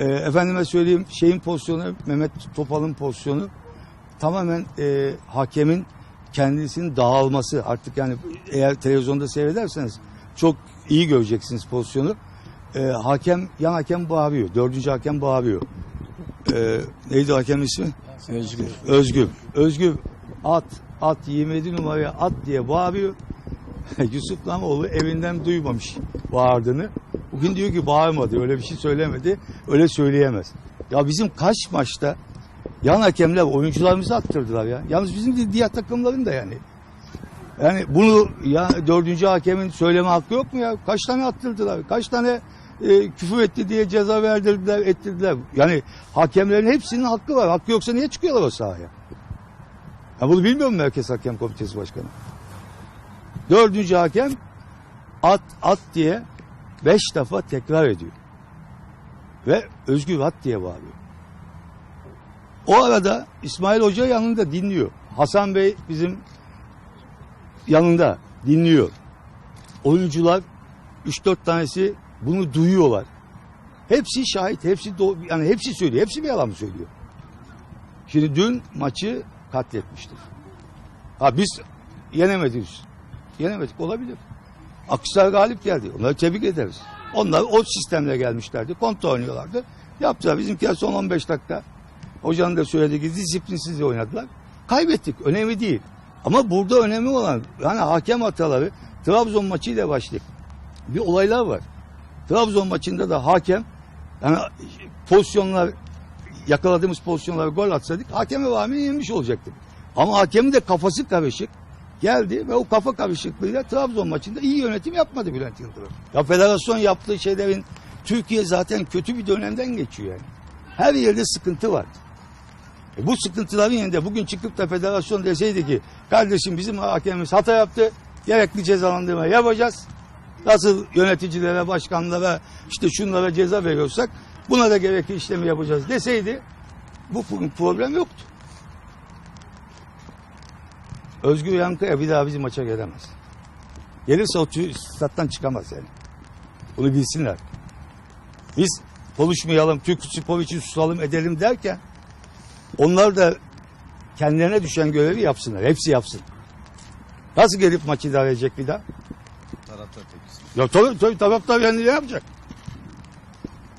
E, efendime söyleyeyim şeyin pozisyonu Mehmet Topal'ın pozisyonu tamamen e, hakemin kendisinin dağılması artık yani eğer televizyonda seyrederseniz çok iyi göreceksiniz pozisyonu. E, hakem yan hakem bağırıyor. Dördüncü hakem bağırıyor. E, neydi hakemin ismi? Özgür. Özgür. Özgür at at 27 numaraya at diye bağırıyor. Yusuf Namoğlu evinden duymamış bağırdığını. Bugün diyor ki bağırmadı öyle bir şey söylemedi. Öyle söyleyemez. Ya bizim kaç maçta yan hakemler oyuncularımızı attırdılar ya. Yalnız bizim de diğer takımların da yani. Yani bunu ya dördüncü hakemin söyleme hakkı yok mu ya? Kaç tane attırdılar? Kaç tane e, küfür etti diye ceza verdirdiler, ettirdiler. Yani hakemlerin hepsinin hakkı var. Hakkı yoksa niye çıkıyorlar o sahaya? Ya bunu bilmiyor mu Merkez Hakem Komitesi Başkanı? Dördüncü hakem at at diye beş defa tekrar ediyor. Ve Özgür at diye bağırıyor. O arada İsmail Hoca yanında dinliyor. Hasan Bey bizim yanında dinliyor. Oyuncular 3-4 tanesi bunu duyuyorlar. Hepsi şahit, hepsi yani hepsi söylüyor. Hepsi bir yalan mı söylüyor? Şimdi dün maçı katletmiştir. Ha biz yenemedik. Yenemedik olabilir. Akhisar galip geldi. Onları tebrik ederiz. Onlar o sistemle gelmişlerdi. Kontra oynuyorlardı. Yaptılar. Bizimkiler son 15 dakika hocanın da söylediği gibi disiplinsiz oynadılar. Kaybettik. Önemli değil. Ama burada önemli olan yani hakem hataları Trabzon maçıyla başlayıp bir olaylar var. Trabzon maçında da hakem yani pozisyonlar yakaladığımız pozisyonlara gol atsaydık hakeme rağmen yenmiş olacaktık. Ama hakemin de kafası karışık geldi ve o kafa karışıklığıyla Trabzon maçında iyi yönetim yapmadı Bülent Yıldırım. Ya federasyon yaptığı şeylerin Türkiye zaten kötü bir dönemden geçiyor yani. Her yerde sıkıntı var. E bu sıkıntıların yanında bugün çıkıp da federasyon deseydi ki kardeşim bizim hakemimiz hata yaptı gerekli cezalandırma yapacağız. Nasıl yöneticilere, başkanlara işte şunlara ceza veriyorsak buna da gerekli işlemi yapacağız deseydi bu problem yoktu. Özgür Yankaya bir daha bizim maça gelemez. Gelirse o stat'tan çıkamaz yani. Bunu bilsinler. Biz konuşmayalım, Türk spor için susalım edelim derken onlar da kendilerine düşen görevi yapsınlar. Hepsi yapsın. Nasıl gelip maçı idare edecek bir daha? Taraftar tepkisi. Ya tabii tabii taraftar yani ne yapacak?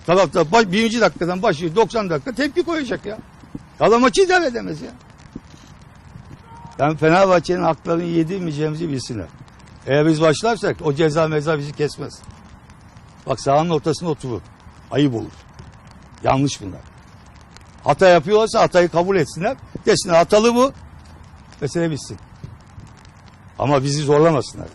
Taraftar baş, birinci dakikadan başlıyor 90 dakika tepki koyacak ya. Adam maçı idare edemez ya. Yani Fenerbahçe'nin haklarını yedirmeyeceğimizi bilsinler. Eğer biz başlarsak o ceza meza bizi kesmez. Bak sahanın ortasına oturur. Ayıp olur. Yanlış bunlar. Hata yapıyorlarsa hatayı kabul etsinler. Desinler hatalı bu. Mesele bitsin. Ama bizi zorlamasınlar.